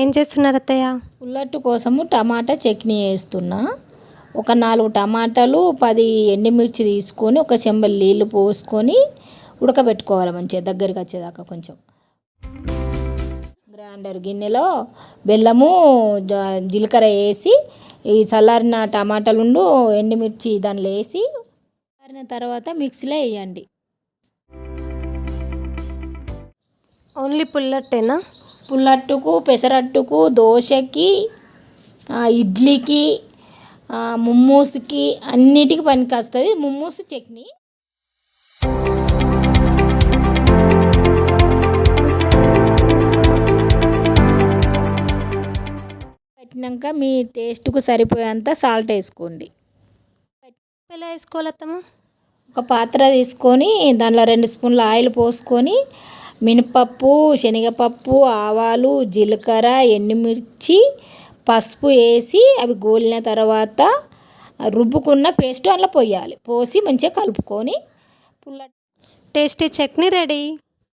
ఏం చేస్తున్నారు అత్తయ్య? ఉల్లట్టు కోసము టమాటా చట్నీ వేస్తున్నా ఒక నాలుగు టమాటాలు పది ఎండుమిర్చి తీసుకొని ఒక చెంబల్ నీళ్ళు పోసుకొని ఉడకబెట్టుకోవాలి మంచిగా దగ్గరికి వచ్చేదాకా కొంచెం. గ్రైండర్ గిన్నెలో బెల్లము జీలకర్ర వేసి ఈ చల్లారిన టమాటాలుండు ఎండుమిర్చి దానిలో వేసి చల్లారిన తర్వాత మిక్సీలో వేయండి. ఓన్లీ పుల్లట్టేనా? పుల్లట్టుకు పెసరట్టుకు దోశకి ఇడ్లీకి ముమ్మూసుకి అన్నిటికి పనికి వస్తుంది ముమ్మూసు చట్నీ. పెట్టినాక మీ టేస్ట్కు సరిపోయేంత సాల్ట్ వేసుకోండి. ఎలా వేసుకోవాలి అత్తమ్మ? ఒక పాత్ర తీసుకొని దానిలో రెండు స్పూన్ల ఆయిల్ పోసుకొని మినపప్పు శనగపప్పు ఆవాలు జీలకర్ర ఎండుమిర్చి పసుపు వేసి అవి గోలిన తర్వాత రుబ్బుకున్న పేస్ట్ అందులో పోయాలి. పోసి మంచిగా కలుపుకొని పుల్ల టేస్టీ చట్నీ రెడీ.